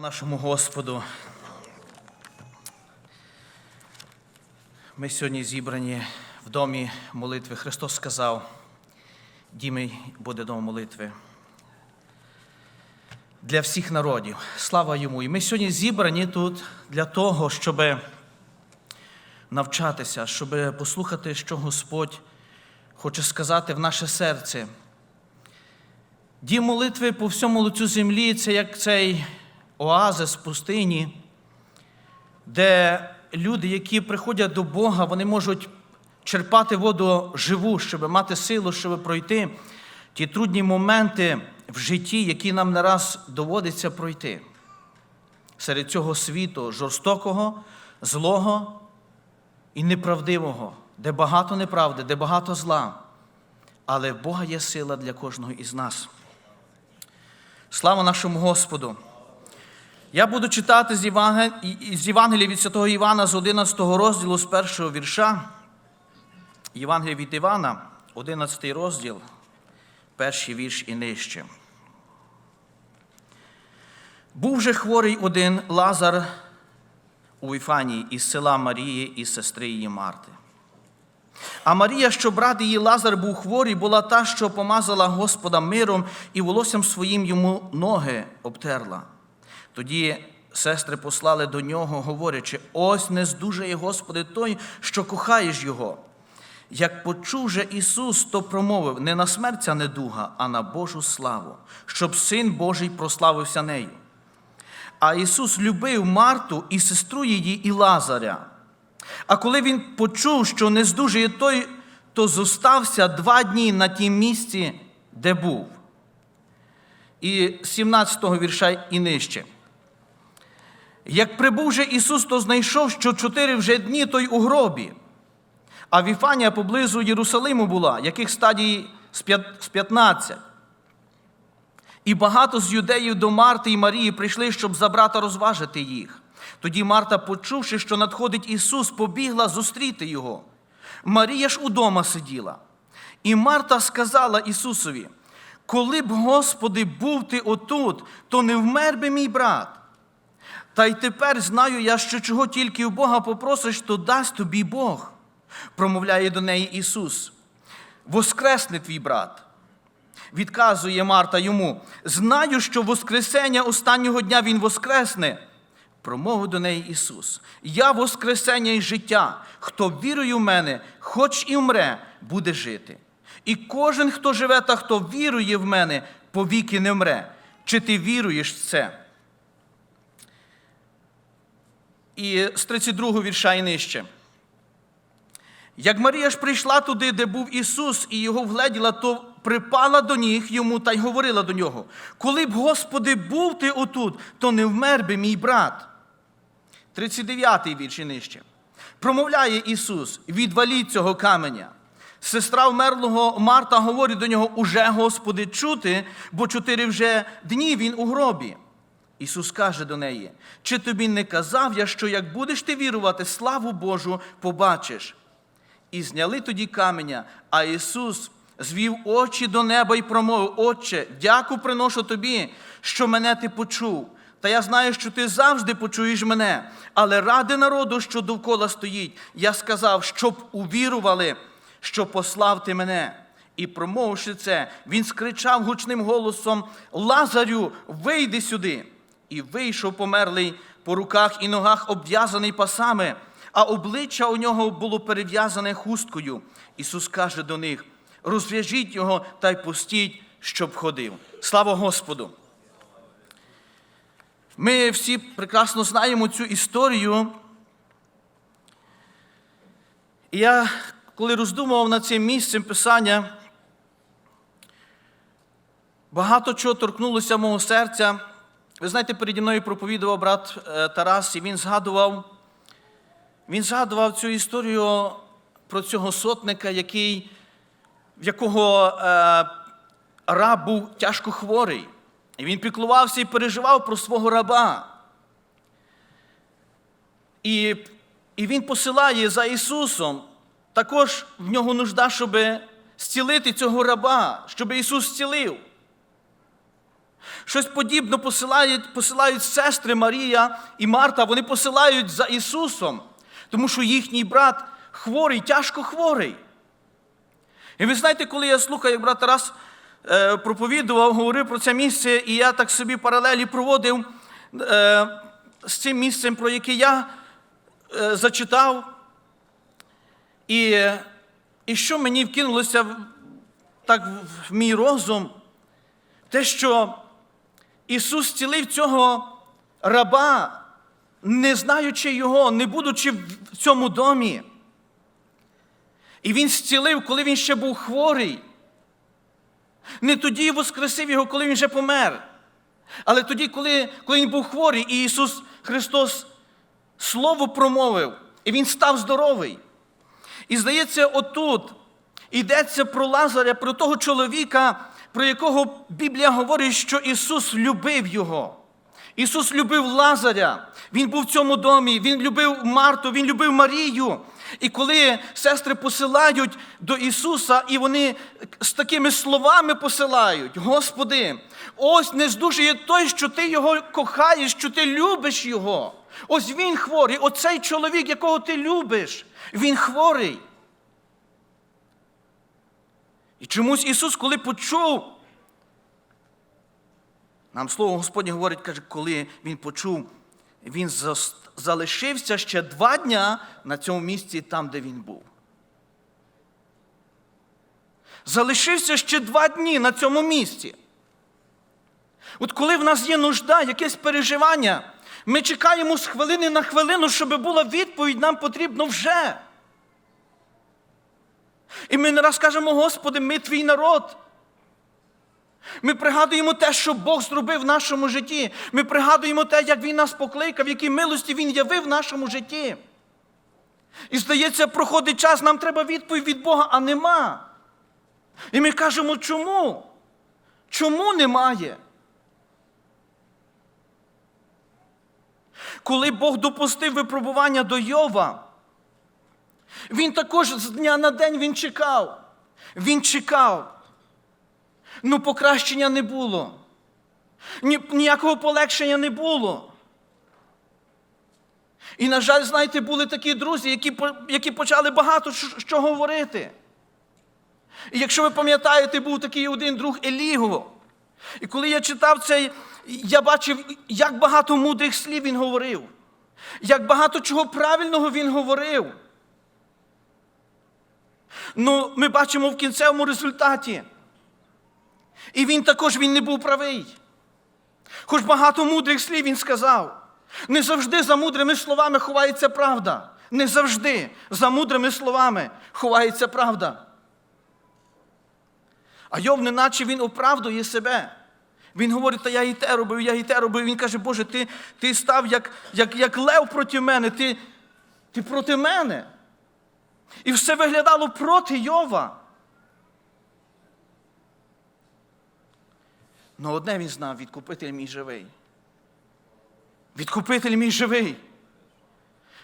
Нашому Господу. Ми сьогодні зібрані в домі молитви. Христос сказав, дім буде дом молитви. Для всіх народів. Слава йому. І ми сьогодні зібрані тут для того, щоб навчатися, щоб послухати, що Господь хоче сказати в наше серце. Дім молитви по всьому лицю землі це як цей оазис в пустині, де люди, які приходять до Бога, вони можуть черпати воду живу, щоб мати силу, щоб пройти ті трудні моменти в житті, які нам не раз доводиться пройти. Серед цього світу жорстокого, злого і неправдивого, де багато неправди, де багато зла. Але в Бога є сила для кожного із нас. Слава нашому Господу! Я буду читати з Євангелія, від Святого Івана з 11 розділу, з першого вірша. Євангелія від Івана, 11 розділ, перший вірш і нижче. Був же хворий один Лазар у Іфанії із села Марії і сестри її Марти. А Марія, що брат її Лазар був хворий, була та, що помазала Господа миром і волоссям своїм йому ноги обтерла. Тоді сестри послали до нього, говорячи: ось не здужає Господи той, що кохаєш його. Як почув же Ісус, то промовив не на смерть ця недуга, а на Божу славу, щоб Син Божий прославився нею. А Ісус любив Марту і сестру її, і Лазаря. А коли він почув, що не здужує той, то зостався два дні на тім місці, де був. І 17-го вірша і нижче. Як прибув же Ісус, то знайшов, що чотири вже дні той у гробі. А Віфанія поблизу Єрусалиму була, яких стадій з 15. І багато з юдеїв до Марти і Марії прийшли, щоб за брата розважити їх. Тоді Марта, почувши, що надходить Ісус, побігла зустріти Його. Марія ж удома сиділа. І Марта сказала Ісусові: Коли б, Господи, був ти отут, то не вмер би мій брат. Та й тепер знаю я, що чого тільки у Бога попросиш, то дасть тобі Бог, промовляє до неї Ісус. Воскресне твій брат. Відказує Марта йому: Знаю, що Воскресення останнього дня Він воскресне. Промовив до неї Ісус: Я Воскресення і життя. Хто вірує в мене, хоч і вмре, буде жити. І кожен, хто живе та хто вірує в мене, повіки не вмре. Чи ти віруєш в це? І з 32 вірша і нижче. Як Марія ж прийшла туди, де був Ісус, і його вгледіла, то припала до ніг йому та й говорила до нього: Коли б, Господи, був ти отут, то не вмер би мій брат. 39-й вірш і нижче. Промовляє Ісус: відваліть цього каменя. Сестра вмерлого Марта говорить до нього: Уже, Господи, чути, бо чотири вже дні він у гробі. Ісус каже до неї: Чи тобі не казав я, що як будеш ти вірувати, славу Божу побачиш? І зняли тоді каменя, а Ісус звів очі до неба і промовив: Отче, дяку приношу тобі, що мене ти почув. Та я знаю, що ти завжди почуєш мене. Але ради народу, що довкола стоїть, я сказав, щоб увірували, що послав ти мене. І, промовивши це, він скричав гучним голосом: Лазарю, вийди сюди! І вийшов померлий по руках і ногах, обв'язаний пасами, а обличчя у нього було перев'язане хусткою. Ісус каже до них: розв'яжіть його та й пустіть, щоб ходив. Слава Господу! Ми всі прекрасно знаємо цю історію. І я, коли роздумував над цим місцем Писання, багато чого торкнулося мого серця. Ви знаєте, переді мною проповідував брат Тарас, і він згадував, він згадував цю історію про цього сотника, який, в якого е, раб був тяжко хворий. І він піклувався і переживав про свого раба. І і Він посилає за Ісусом. Також в нього нужда, щоб зцілити цього раба, щоб Ісус зцілив. Щось подібне посилають, посилають сестри Марія і Марта, вони посилають за Ісусом, тому що їхній брат хворий, тяжко хворий. І ви знаєте, коли я слухаю, як брат Тарас е, проповідував, говорив про це місце, і я так собі паралелі проводив е, з цим місцем, про яке я е, зачитав. І, і що мені вкинулося так в мій розум, те, що Ісус зцілив цього раба, не знаючи його, не будучи в цьому домі. І Він зцілив, коли він ще був хворий. Не тоді воскресив його, коли він вже помер. Але тоді, коли, коли він був хворий, і Ісус Христос Слово промовив, і Він став здоровий. І здається, отут йдеться про Лазаря, про того чоловіка, про якого Біблія говорить, що Ісус любив його. Ісус любив Лазаря. Він був в цьому домі, Він любив Марту, Він любив Марію. І коли сестри посилають до Ісуса, і вони з такими словами посилають: Господи, ось не здужує той, що ти його кохаєш, що ти любиш Його. Ось він хворий, оцей чоловік, якого ти любиш, він хворий. І чомусь Ісус, коли почув, нам слово Господнє говорить, каже, коли Він почув, Він залишився ще два дня на цьому місці, там, де він був. Залишився ще два дні на цьому місці. От коли в нас є нужда, якесь переживання, ми чекаємо з хвилини на хвилину, щоб була відповідь, нам потрібно вже. І ми не раз кажемо, Господи, ми твій народ. Ми пригадуємо те, що Бог зробив в нашому житті. Ми пригадуємо те, як Він нас покликав, які милості Він явив в нашому житті. І здається, проходить час, нам треба відповідь від Бога, а нема. І ми кажемо, чому? Чому немає? Коли Бог допустив випробування до Йова, він також з дня на день він чекав. Він чекав. Ну, покращення не було. Ні, ніякого полегшення не було. І, на жаль, знаєте, були такі друзі, які, які почали багато що, говорити. І якщо ви пам'ятаєте, був такий один друг Еліго. І коли я читав цей, я бачив, як багато мудрих слів він говорив, як багато чого правильного він говорив. Ну, ми бачимо в кінцевому результаті. І він також він не був правий. Хоч багато мудрих слів він сказав. Не завжди за мудрими словами ховається правда. Не завжди за мудрими словами ховається правда. А Йов, неначе він оправдує себе. Він говорить, та я і те робив, я і те робив. Він каже, Боже, ти, ти став як, як, як лев проти мене, ти, ти проти мене. І все виглядало проти Йова. Но одне він знав, відкупитель мій живий. Відкупитель мій живий.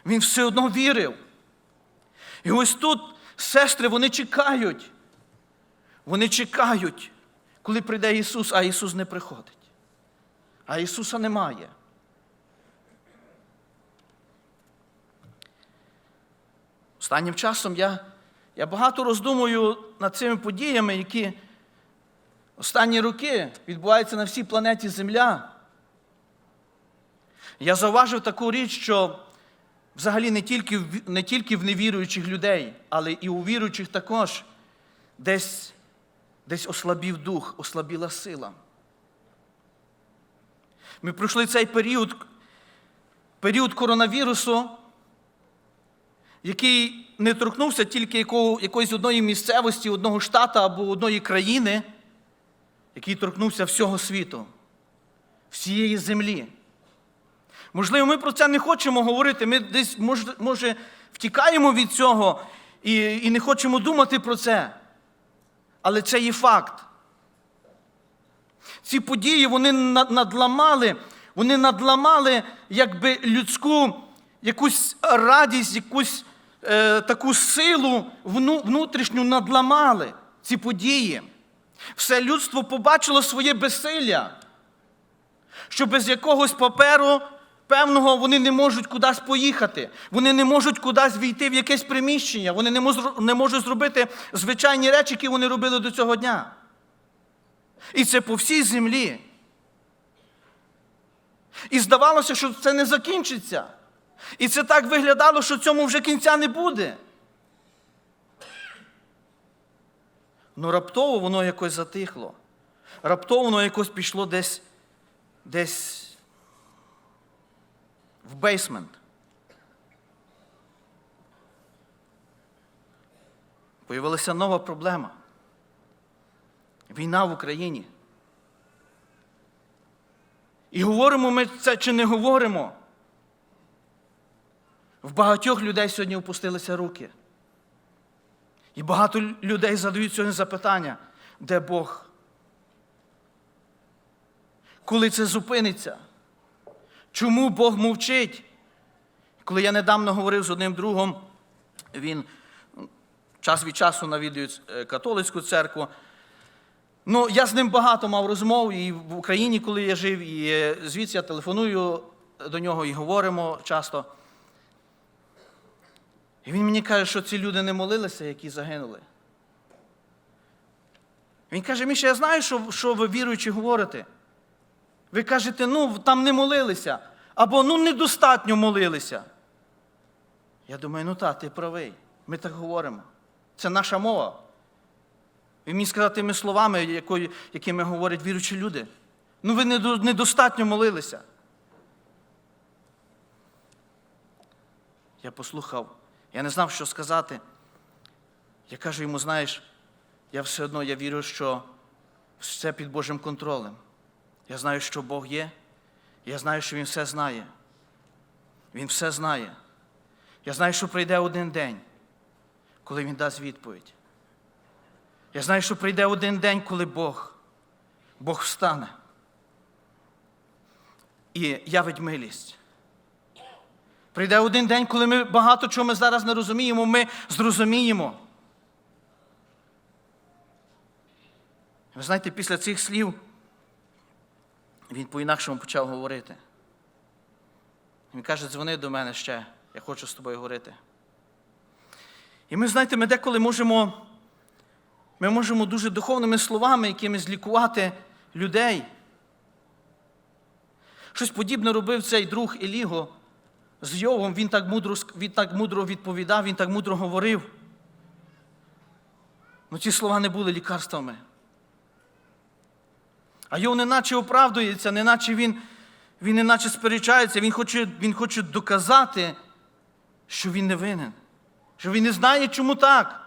Він все одно вірив. І ось тут сестри, вони чекають. Вони чекають, коли прийде Ісус, а Ісус не приходить. А Ісуса немає. Останнім часом я, я багато роздумую над цими подіями, які останні роки відбуваються на всій планеті Земля. Я зауважив таку річ, що взагалі не тільки, не тільки в невіруючих людей, але і у віруючих також десь, десь ослабів дух, ослабіла сила. Ми пройшли цей період, період коронавірусу, який не торкнувся тільки якого, якоїсь одної місцевості, одного штата або одної країни, який торкнувся всього світу, всієї землі. Можливо, ми про це не хочемо говорити. Ми десь, може, втікаємо від цього і, і не хочемо думати про це. Але це є факт. Ці події вони на- надламали, вони надламали якби людську якусь радість, якусь е, таку силу внутрішню надламали ці події. Все людство побачило своє безсилля. що без якогось паперу певного вони не можуть кудись поїхати. Вони не можуть кудись війти в якесь приміщення. Вони не можуть, не можуть зробити звичайні речі, які вони робили до цього дня. І це по всій землі. І здавалося, що це не закінчиться. І це так виглядало, що цьому вже кінця не буде. Ну раптово воно якось затихло. Раптово воно якось пішло десь, десь в бейсмент. Появилася нова проблема. Війна в Україні. І говоримо ми це чи не говоримо. В багатьох людей сьогодні опустилися руки. І багато людей задають сьогодні запитання, де Бог? Коли це зупиниться? Чому Бог мовчить? Коли я недавно говорив з одним другом, він час від часу навідує е, католицьку церкву. Ну, я з ним багато мав розмов і в Україні, коли я жив, і е, звідси я телефоную до нього і говоримо часто. І він мені каже, що ці люди не молилися, які загинули. Він каже, Міша, я знаю, що, що ви віруючи говорите. Ви кажете, ну, там не молилися, або ну недостатньо молилися. Я думаю, ну так, ти правий. Ми так говоримо. Це наша мова. Він міг сказати тими словами, якими говорять віруючі люди. Ну, ви недостатньо молилися. Я послухав, я не знав, що сказати. Я кажу йому, знаєш, я все одно я вірю, що все під Божим контролем. Я знаю, що Бог є. Я знаю, що Він все знає. Він все знає. Я знаю, що прийде один день, коли Він дасть відповідь. Я знаю, що прийде один день, коли Бог, Бог встане. І явить милість. Прийде один день, коли ми багато чого ми зараз не розуміємо, ми зрозуміємо. Ви знаєте, після цих слів він по-інакшому почав говорити. Він каже, дзвони до мене ще, я хочу з тобою говорити. І ми, знаєте, ми деколи можемо, ми можемо дуже духовними словами якимись лікувати людей. Щось подібне робив цей друг Еліго з Йовом, він так мудро, він так мудро відповідав, він так мудро говорив. Ну ці слова не були лікарствами. А Йов неначе оправдується, неначе він, він неначе сперечається, він хоче, він хоче доказати, що він не винен, що він не знає, чому так.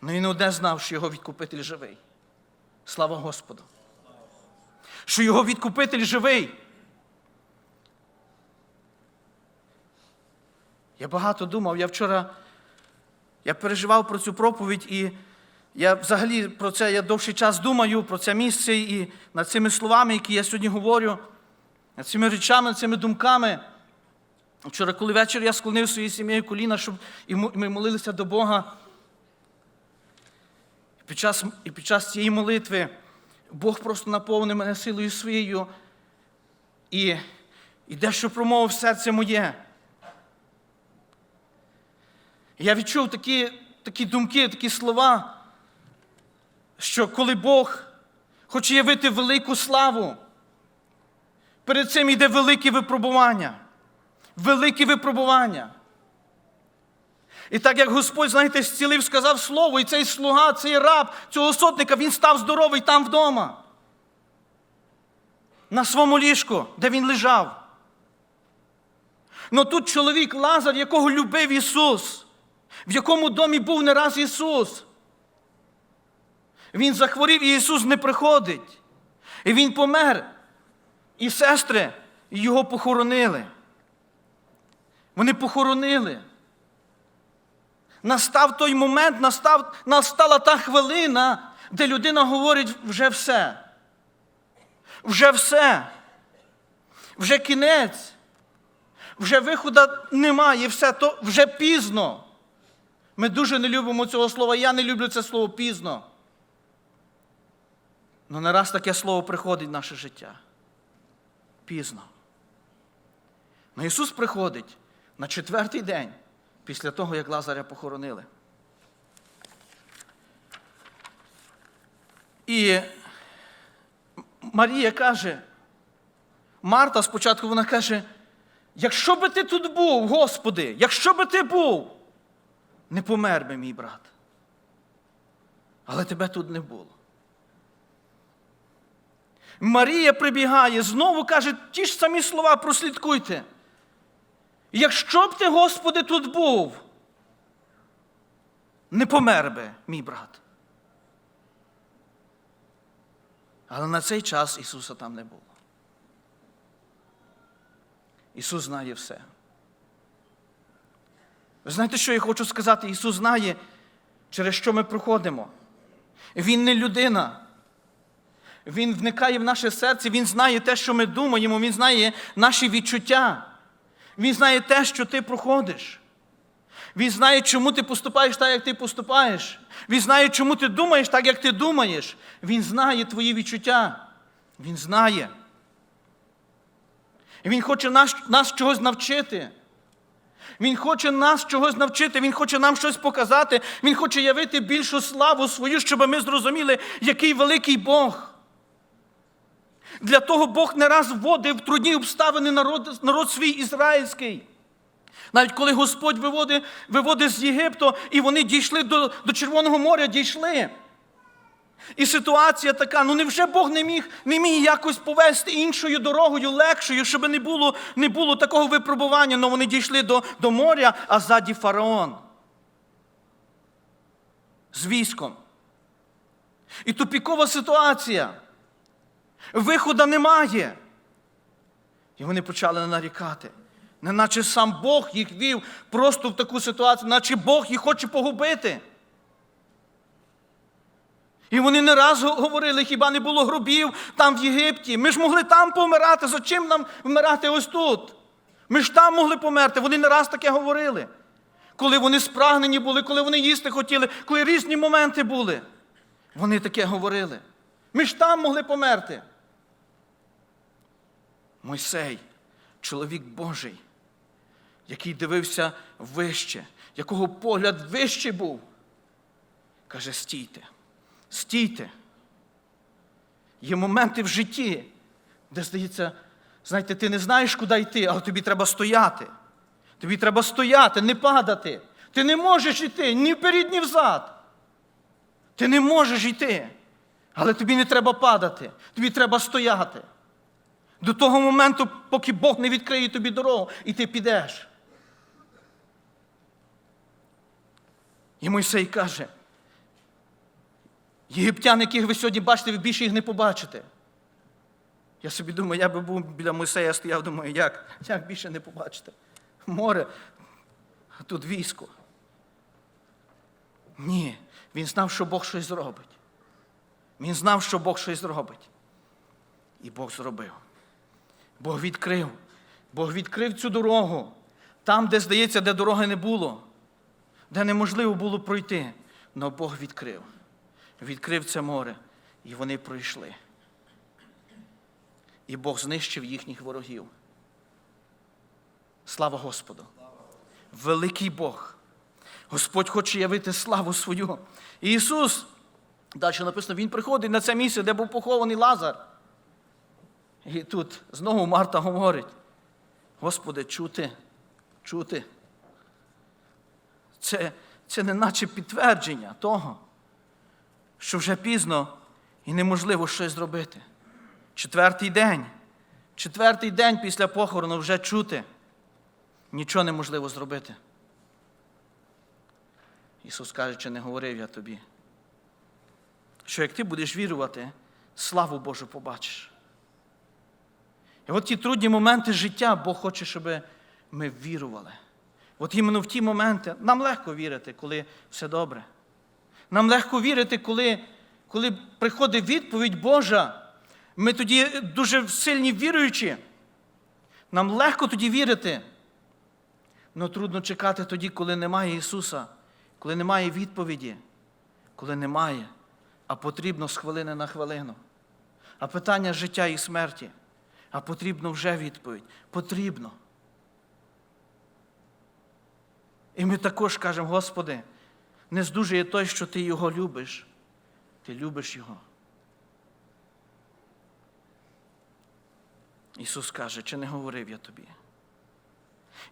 Ну він одне знав, що його відкупитель живий. Слава Господу. Що його відкупитель живий. Я багато думав, я вчора я переживав про цю проповідь, і я взагалі про це я довший час думаю, про це місце і над цими словами, які я сьогодні говорю, над цими речами, над цими думками. Вчора, коли вечір я склонив своїй сім'єю коліна, щоб і ми молилися до Бога. І під час, і під час цієї молитви Бог просто наповнив мене силою своєю і, і дещо промовив серце моє. Я відчув такі, такі думки, такі слова, що коли Бог хоче явити велику славу, перед цим йде велике випробування. Велике випробування. І так як Господь, знаєте, зцілив, сказав слово, і цей слуга, цей раб, цього сотника, він став здоровий там вдома. На своєму ліжку, де він лежав. Но тут чоловік Лазар, якого любив Ісус, в якому домі був не раз Ісус. Він захворів, і Ісус не приходить. І Він помер. І сестри його похоронили. Вони похоронили. Настав той момент, настав, настала та хвилина, де людина говорить вже все. Вже все. Вже кінець. Вже виходу немає, все, то вже пізно. Ми дуже не любимо цього слова. Я не люблю це слово пізно. Ну не раз таке слово приходить в наше життя. Пізно. Но Ісус приходить на четвертий день після того, як Лазаря похоронили. І Марія каже, Марта спочатку вона каже, якщо би ти тут був, Господи, якщо би ти був, не помер би мій брат. Але тебе тут не було. Марія прибігає, знову каже ті ж самі слова, прослідкуйте. Якщо б ти, Господи, тут був, не помер би мій брат. Але на цей час Ісуса там не було. Ісус знає все. Знаєте, що я хочу сказати? Ісус знає, через що ми проходимо. Він не людина. Він вникає в наше серце, Він знає те, що ми думаємо, Він знає наші відчуття. Він знає те, що ти проходиш. Він знає, чому ти поступаєш так, як ти поступаєш. Він знає, чому ти думаєш так, як ти думаєш. Він знає твої відчуття. Він знає. І Він хоче нас, нас чогось навчити. Він хоче нас чогось навчити, Він хоче нам щось показати, Він хоче явити більшу славу свою, щоб ми зрозуміли, який великий Бог. Для того Бог не раз вводив в трудні обставини народ, народ свій ізраїльський. Навіть коли Господь виводить, виводить з Єгипту, і вони дійшли до, до Червоного моря, дійшли. І ситуація така, ну невже Бог не міг, не міг якось повести іншою дорогою, легшою, щоб не було, не було такого випробування, але вони дійшли до, до моря, а ззаді фараон. З військом. І тупікова ситуація. Виходу немає. І вони почали нарікати. Неначе сам Бог їх вів просто в таку ситуацію, наче Бог їх хоче погубити. І вони не раз говорили, хіба не було гробів там в Єгипті. Ми ж могли там помирати. За чим нам вмирати ось тут? Ми ж там могли померти. Вони не раз таке говорили. Коли вони спрагнені були, коли вони їсти хотіли, коли різні моменти були. Вони таке говорили. Ми ж там могли померти. Мойсей, чоловік Божий, який дивився вище, якого погляд вище був, каже: стійте. Стійте. Є моменти в житті, де здається, знаєте, ти не знаєш, куди йти, але тобі треба стояти. Тобі треба стояти, не падати. Ти не можеш йти ні вперед, ні взад. Ти не можеш йти. Але тобі не треба падати, тобі треба стояти. До того моменту, поки Бог не відкриє тобі дорогу, і ти підеш. І Мойсей каже, Єгиптян, яких ви сьогодні бачите, ви більше їх не побачите. Я собі думаю, я би був біля Мойсея стояв, думаю, як як більше не побачите? Море, а тут військо. Ні, він знав, що Бог щось зробить. Він знав, що Бог щось зробить. І Бог зробив. Бог відкрив. Бог відкрив цю дорогу. Там, де, здається, де дороги не було, де неможливо було пройти. Але Бог відкрив відкрив це море, і вони пройшли. І Бог знищив їхніх ворогів. Слава Господу! Великий Бог. Господь хоче явити славу свою. І Ісус, далі написано, Він приходить на це місце, де був похований Лазар. І тут знову Марта говорить: Господи, чути, чути. Це, це не наче підтвердження того що вже пізно і неможливо щось зробити. Четвертий день, четвертий день після похорону вже чути, нічого неможливо зробити. Ісус каже, чи не говорив я тобі, що як ти будеш вірувати, славу Божу побачиш. І от ті трудні моменти життя Бог хоче, щоб ми вірували. От іменно в ті моменти нам легко вірити, коли все добре. Нам легко вірити, коли коли приходить відповідь Божа. Ми тоді дуже сильні віруючі. Нам легко тоді вірити. Але трудно чекати тоді, коли немає Ісуса, коли немає відповіді, коли немає, а потрібно з хвилини на хвилину. а питання життя і смерті. А потрібно вже відповідь. Потрібно. І ми також кажемо, Господи, не здужує той, що Ти його любиш. Ти любиш його. Ісус каже, чи не говорив я тобі?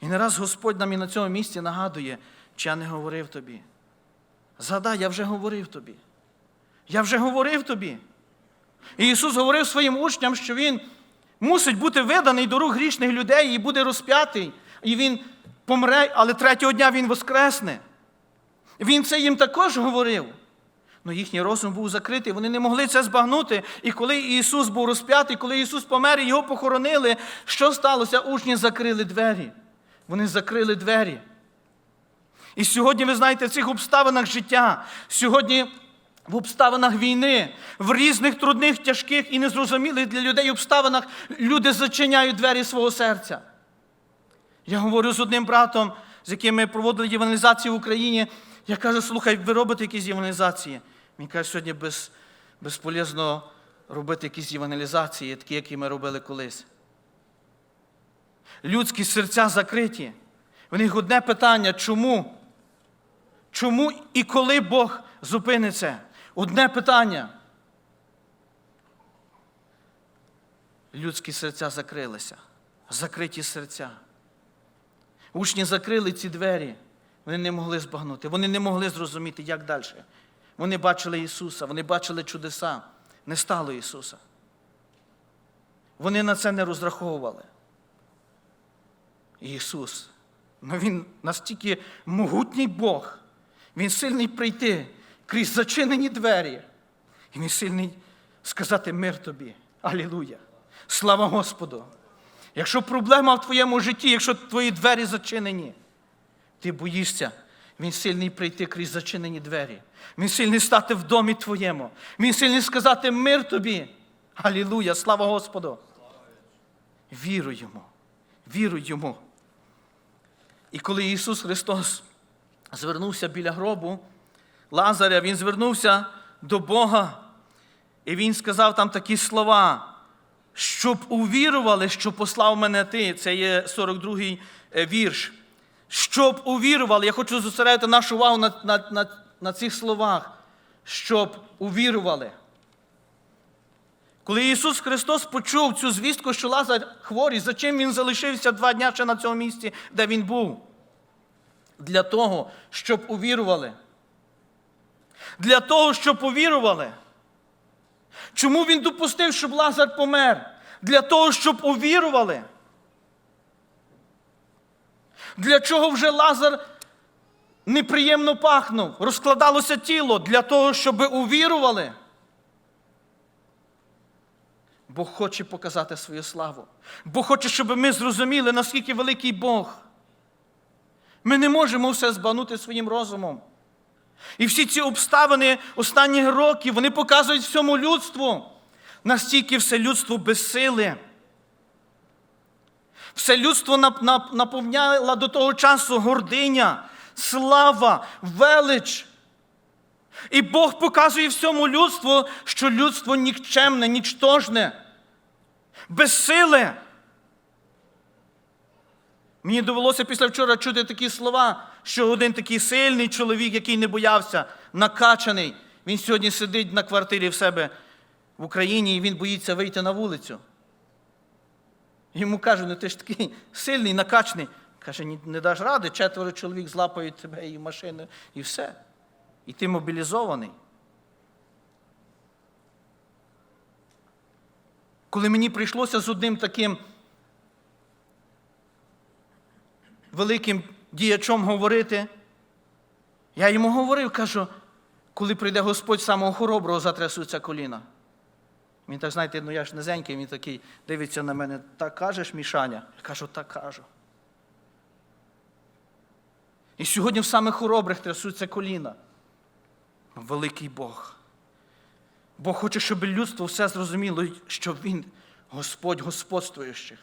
І не раз Господь нам і на цьому місці нагадує, чи я не говорив тобі. Згадай, я вже говорив тобі. Я вже говорив тобі. І Ісус говорив своїм учням, що Він мусить бути виданий до рук грішних людей і буде розп'ятий. І Він помре, але третього дня Він воскресне. Він це їм також говорив. Ну їхній розум був закритий, вони не могли це збагнути. І коли Ісус був розп'ятий, коли Ісус помер і його похоронили, що сталося? Учні закрили двері. Вони закрили двері. І сьогодні, ви знаєте, в цих обставинах життя, сьогодні в обставинах війни, в різних трудних, тяжких і незрозумілих для людей обставинах люди зачиняють двері свого серця. Я говорю з одним братом, з яким ми проводили євангелізацію в Україні. Я кажу, слухай, ви робите якісь євангелізації? Він каже, сьогодні без, безполезно робити якісь євангелізації, такі, які ми робили колись. Людські серця закриті. В них одне питання, чому? Чому і коли Бог зупиниться? Одне питання. Людські серця закрилися. Закриті серця. Учні закрили ці двері. Вони не могли збагнути, вони не могли зрозуміти, як далі. Вони бачили Ісуса, вони бачили чудеса. Не стало Ісуса. Вони на це не розраховували. Ісус, ну Він настільки могутній Бог, Він сильний прийти крізь зачинені двері. І Він сильний сказати мир тобі. Алілуя! Слава Господу! Якщо проблема в твоєму житті, якщо твої двері зачинені, ти боїшся, він сильний прийти крізь зачинені двері. Він сильний стати в домі твоєму. Він сильний сказати мир тобі. Алілуя, слава Господу. Віруй йому, віруй йому. І коли Ісус Христос звернувся біля гробу Лазаря, Він звернувся до Бога. І Він сказав там такі слова, щоб увірували, що послав мене ти. Це є 42-й вірш. Щоб увірували, я хочу зосередити нашу увагу на, на, на, на цих словах, щоб увірували. Коли Ісус Христос почув цю звістку, що Лазар хворий, за чим Він залишився два дня ще на цьому місці, де він був? Для того, щоб увірували. Для того, щоб увірували. Чому він допустив, щоб Лазар помер? Для того, щоб увірували. Для чого вже Лазар неприємно пахнув, розкладалося тіло для того, щоб увірували. Бог хоче показати свою славу. Бог хоче, щоб ми зрозуміли, наскільки великий Бог. Ми не можемо все збанути своїм розумом. І всі ці обставини останніх років вони показують всьому людству, настільки все людство безсиле. Все людство наповняло до того часу гординя, слава, велич. І Бог показує всьому людству, що людство нікчемне, нічтожне, безсиле. Мені довелося після вчора чути такі слова, що один такий сильний чоловік, який не боявся, накачаний, він сьогодні сидить на квартирі в себе в Україні і він боїться вийти на вулицю. Йому кажуть, ну ти ж такий сильний, накачаний. Каже, не даш ради, четверо чоловік злапають тебе і машину, і все. І ти мобілізований. Коли мені прийшлося з одним таким великим діячом говорити, я йому говорив, кажу, коли прийде Господь самого хороброго, затрясуться коліна. Він так, знаєте, ну я ж низенький, він такий дивиться на мене, так кажеш, Мішаня? Я кажу, так кажу. І сьогодні в самих хоробрих трясуться коліна. Великий Бог. Бог хоче, щоб людство все зрозуміло, що Він Господь господствуючих,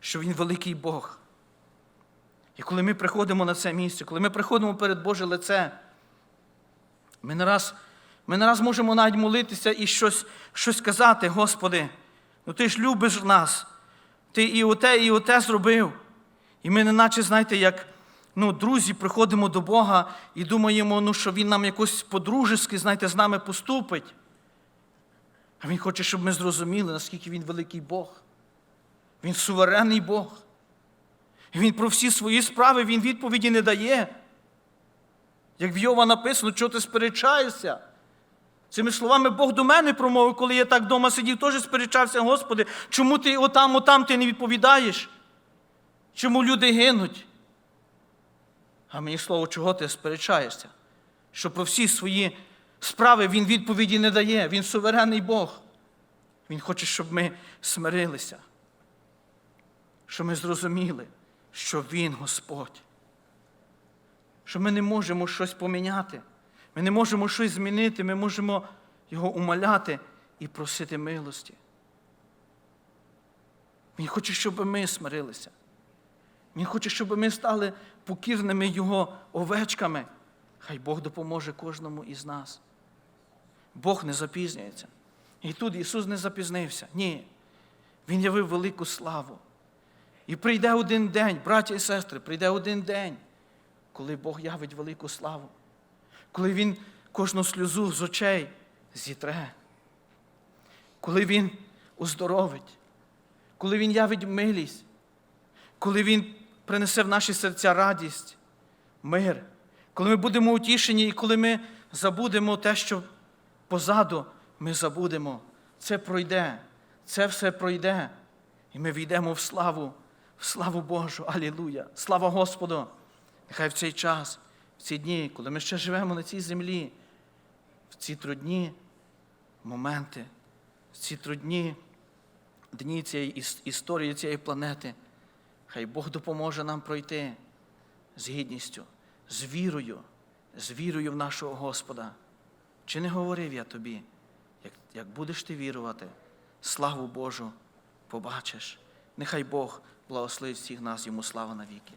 що Він великий Бог. І коли ми приходимо на це місце, коли ми приходимо перед Боже лице, ми не раз Ми не раз можемо навіть молитися і щось, щось казати, Господи, ну ти ж любиш нас. Ти і оте, і оте зробив. І ми, неначе, знаєте, як ну, друзі, приходимо до Бога і думаємо, ну, що Він нам якось по-дружески, знаєте, з нами поступить. А Він хоче, щоб ми зрозуміли, наскільки Він великий Бог. Він суверенний Бог. І Він про всі свої справи Він відповіді не дає. Як в Йова написано, чого ти сперечаєшся? Цими словами Бог до мене промовив, коли я так вдома сидів, теж сперечався, Господи, чому ти отам, отам ти не відповідаєш? Чому люди гинуть? А мені слово, чого ти сперечаєшся? Що про всі свої справи Він відповіді не дає. Він суверенний Бог. Він хоче, щоб ми смирилися, щоб ми зрозуміли, що Він Господь. Що ми не можемо щось поміняти. Ми не можемо щось змінити, ми можемо його умоляти і просити милості. Він хоче, щоб ми смирилися. Він хоче, щоб ми стали покірними Його овечками. Хай Бог допоможе кожному із нас. Бог не запізнюється. І тут Ісус не запізнився. Ні. Він явив велику славу. І прийде один день, браті і сестри, прийде один день, коли Бог явить велику славу коли Він кожну сльозу з очей зітре, коли Він оздоровить, коли Він явить милість, коли Він принесе в наші серця радість, мир, коли ми будемо утішені і коли ми забудемо те, що позаду ми забудемо, це пройде, це все пройде, і ми війдемо в славу, в славу Божу. Алілуя! Слава Господу! Нехай в цей час ці дні, коли ми ще живемо на цій землі, в ці трудні моменти, в ці трудні дні цієї історії цієї планети, хай Бог допоможе нам пройти з гідністю, з вірою, з вірою в нашого Господа. Чи не говорив я тобі, як, як будеш ти вірувати, славу Божу побачиш. Нехай Бог благословить всіх нас, йому слава навіки.